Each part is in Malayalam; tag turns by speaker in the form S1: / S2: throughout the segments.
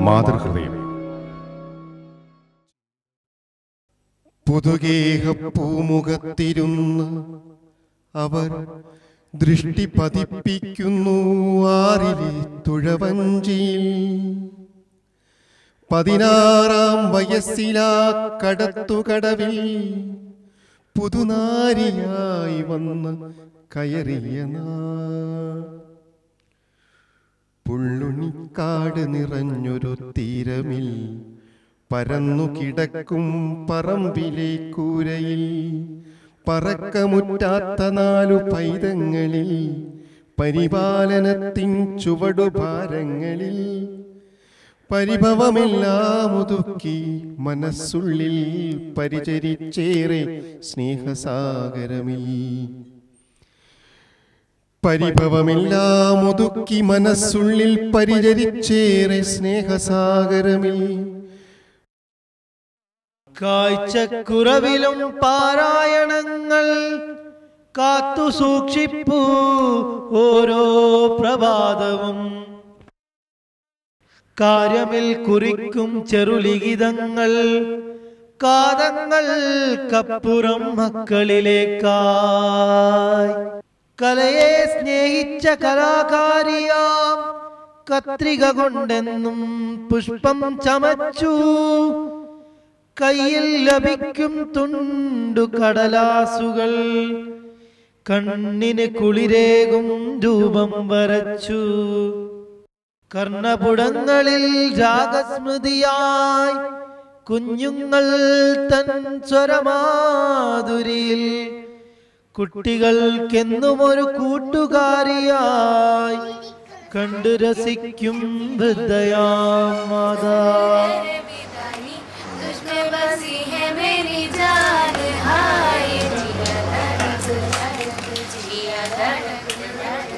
S1: മാതൃഹൃദയം
S2: പുതുഗേഹ പൂമുഖത്തിരുന്ന് അവർ ദൃഷ്ടി പതിപ്പിക്കുന്നു ആറിലെ തുഴവഞ്ചിയിൽ. പതിനാറാം വയസ്സിലാ കടത്തുകടവിൽ പുതുനാരിയായി വന്ന് കയറിയ നാൾ. പുള്ളുണിക്കാട് നിറഞ്ഞൊരു തീരമിൽ പരന്നു കിടക്കും പറമ്പിലെ കൂരയിൽ. പറക്കമുറ്റാത്ത നാലു പൈതങ്ങളിൽ പരിപാലനത്തിൻ ചുവടുഭാരങ്ങളിൽ പരിഭവമെല്ലാം ഒതുക്കി മനസ്സുള്ളിൽ പരിചരിച്ചേറെ സ്നേഹസാഗരമിൽ. പരിഭവമെല്ലാം ഒതുക്കി മനസ്സുള്ളിൽ പരിചരിച്ചേറെ സ്നേഹസാഗരമിൽ.
S3: കാഴ്ചക്കുറവിലും പാരായണങ്ങൾ കാത്തു സൂക്ഷിപ്പൂ ഓരോ പ്രഭാതവും. കാര്യമിൽ കുറിക്കും ചെറുലിഖിതങ്ങൾ കാതങ്ങൾക്കപ്പുറം മക്കളിലേക്കായി. കലയെ സ്നേഹിച്ച കലാകാരിയാം. കത്രിക കൊണ്ടെന്നും പുഷ്പം ചമച്ചു. കയ്യിൽ ലഭിക്കും തുണ്ടു കടലാസുകൾ. കണ്ണിന് കുളിരേകും രൂപം വരച്ചു. കർണപുടങ്ങളിൽ രാഗസ്മൃതിയായി കുഞ്ഞുങ്ങൾ തൻ സ്വരമാധുരിയിൽ കുട്ടികൾക്കെന്നും ഒരു കൂട്ടുകാരിയായി കണ്ടു രസിക്കും ഹൃദയാം മാതാ
S4: विदाई तुझमें बसी है मेरी जान हाय जिया धड़क धड़क जिया धड़क धड़क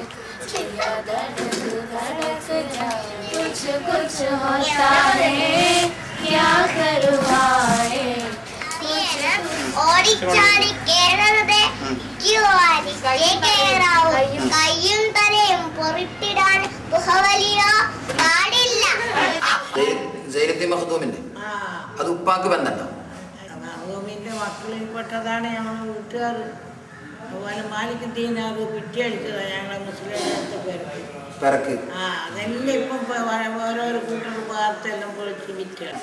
S4: जिया धड़क धड़क जा कुछ कुछ होता है क्या करूँ हाय
S5: ഓടിച്ചാടി കേരളത്തെ ഇക്കുവാരി കേറാവും കയ്യും തലയും പൊറിട്ടിടാൻ പുഹവലിയോ പാടില്ല
S6: സൈനത്തി മഹദൂമിന്റെ. അത് ഉപ്പാക്ക് ബന്ധമുണ്ടോ
S7: മഹദൂമിന്റെ മക്കളിൽ പെട്ടതാണ് ഞങ്ങൾ വീട്ടുകാർ അതുപോലെ മാലിക് അത് കുറ്റിയടിച്ചതാണ് ഞങ്ങളെ മുസ്ലിം പേർക്ക്
S6: പിറക്ക്
S7: ആ അതെല്ലാം ഇപ്പം ഓരോരോ കൂട്ടർ വാർത്തെല്ലാം പൊളിച്ച് വിറ്റാണ്.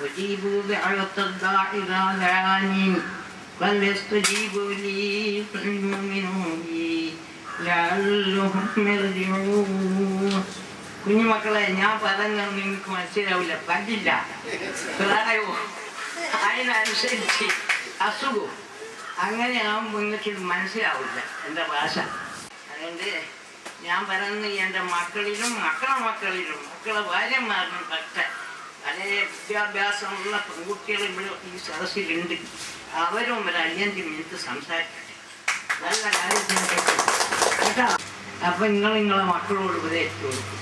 S8: إذا سألك عبادي عني فإني قريب أجيب دعوة الداع إذا دعاني فليستجيبوا لي فليؤمنوا بي لعلهم يرجعون കുഞ്ഞുമക്കളെ ഞാൻ പറഞ്ഞൊന്നും നിങ്ങൾക്ക് മനസ്സിലാവില്ല പറ്റില്ല പ്രായോ അതിനനുസരിച്ച് അസുഖവും അങ്ങനെ ആകുമ്പോൾ നിങ്ങൾക്ക് മനസ്സിലാവില്ല എൻ്റെ ഭാഷ അതുകൊണ്ട് ഞാൻ പറയുന്നത് എൻ്റെ മക്കളിലും മക്കളെ മക്കളിലും മക്കളെ ഭാര്യമാരിലും പെട്ട വളരെ വിദ്യാഭ്യാസമുള്ള പെൺകുട്ടികൾ ഇവിടെ ഈ സദസ്സിലുണ്ട്. അവരും ഒരു അഞ്ചഞ്ച് മിനിറ്റ് സംസാരിക്കട്ടെ. നല്ല കാര്യം കേട്ടോ? അപ്പം നിങ്ങൾ നിങ്ങളെ മക്കളോട് ഉപദേശിച്ചു കൊടുക്കും.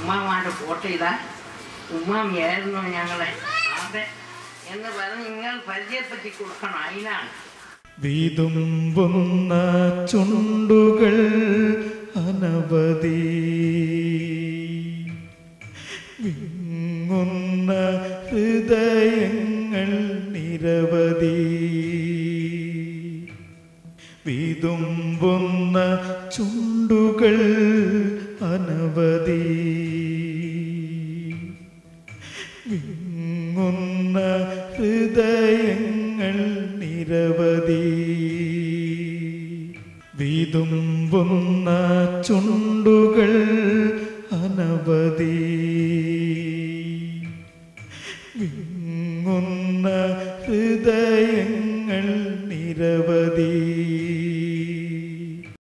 S8: ഉമ്മാമാരുടെ ഫോട്ടോ ഇതാ. ഉമ്മാമിയായിരുന്നു ഞങ്ങളെ അതെ എന്ന് പറഞ്ഞ് നിങ്ങൾ പരിചയപ്പെടുത്തി കൊടുക്കണം. അതിനാണ്.
S3: വിതുമ്പുന്ന ചുണ്ടുകൾ അനവധി. വിതുമ്പുന്ന ചുണ്ടുകൾ അനവധി. വിങ്ങുന്ന ഹൃദയങ്ങൾ നിരവധി. വിതുമ്പുന്ന ചുണ്ടുകൾ അനവധി. വിങ്ങുന്ന